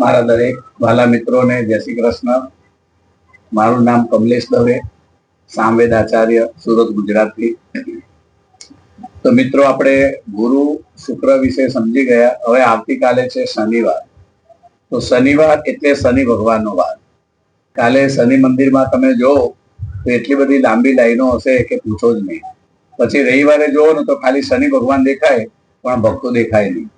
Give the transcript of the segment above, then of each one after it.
મારા દરેક વાલા મિત્રોને જય શ્રી કૃષ્ણ. મારું નામ કમલેશ દવે, સામવેદ આચાર્ય, સુરત, ગુજરાતથી. તો મિત્રો, આપણે ગુરુ શુક્ર વિશે સમજી ગયા. હવે આવતીકાલે છે શનિવાર. તો શનિવાર એટલે શનિ ભગવાનનો વાર. કાલે શનિ મંદિરમાં તમે જો તો એટલી બધી લાંબી લાઈનો હશે કે પૂછો જ નહીં. પછી રવિવારે જોવો ને તો ખાલી શનિ ભગવાન દેખાય, પણ ભક્તો દેખાય નહીં.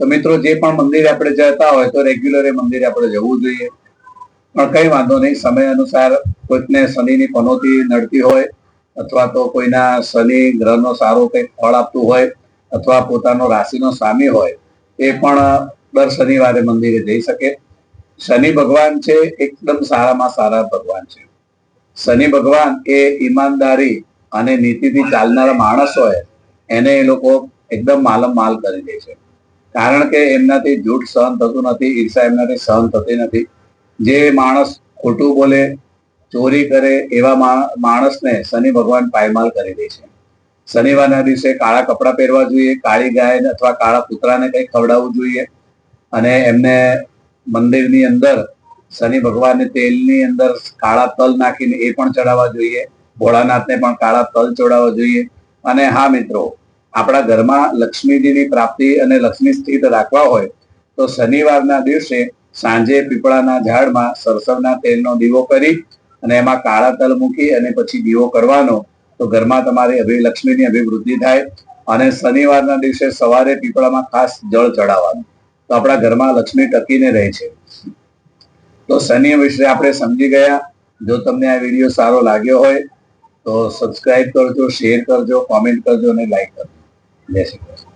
તો મિત્રો, જે પણ મંદિરે આપણે જતા હોય તો રેગ્યુલર એ મંદિરે આપણે જવું જોઈએ. પણ કઈ વાંધો નહીં, સમય અનુસાર કોઈકને શનિની પનોતી નડતી હોય અથવા તો કોઈના શનિ ગ્રહનો સારો કંઈક ફળ આપતું હોય અથવા પોતાનો રાશિનો સ્વામી હોય, એ પણ દર શનિવારે મંદિરે જઈ શકે. શનિ ભગવાન છે, એકદમ સારામાં સારા ભગવાન છે. શનિ ભગવાન એ ઈમાનદારી અને નીતિથી ચાલનારા માણસ હોય, એને એ લોકો એકદમ માલમ માલ કરી દે છે. કારણ કે એમનાથી જૂઠ સહન થતું નથી, ઈર્ષા એમનાથી સહન થતી નથી. જે માણસ ખોટું બોલે, ચોરી કરે એવા માણસને શનિ ભગવાન પાયમાલ કરી દે છે. શનિવારના દિવસે કાળા કપડાં પહેરવા જોઈએ, કાળી ગાય અથવા કાળા કૂતરાને કંઈ ખવડાવવું જોઈએ અને એમને મંદિરની અંદર, શનિ ભગવાનને તેલની અંદર કાળા તલ નાખીને એ પણ ચડાવવા જોઈએ. ભોળાનાથને પણ કાળા તલ ચડાવવા જોઈએ. અને હા મિત્રો આપણા ઘરમાં લક્ષ્મીજીની પ્રાપ્તિ અને લક્ષ્મી સ્થિત રાખવા હોય, તો શનિવારના દિવસે સાંજે પીપળાના ઝાડમાં સરસવના તેલનો દીવો કરી અને એમાં કાળા તલ મૂકી અને પછી દીવો કરવાનો, તો ઘરમાં તમારી અભિ, લક્ષ્મીની અભિવૃદ્ધિ થાય અને શનિવારના દિવસે સવારે પીપળામાં ખાસ જળ ચડાવવાનું. તો આપણા ઘરમાં લક્ષ્મી ટકીને રહે છે. તો શનિ વિશે આપણે સમજી ગયા. જો તમને આ વીડિયો સારો લાગ્યો હોય, તો સબસ્ક્રાઈબ કરજો શેર કરજો કોમેન્ટ કરજો અને લાઈક કરજો. જય શ્રી કૃષ્ણ.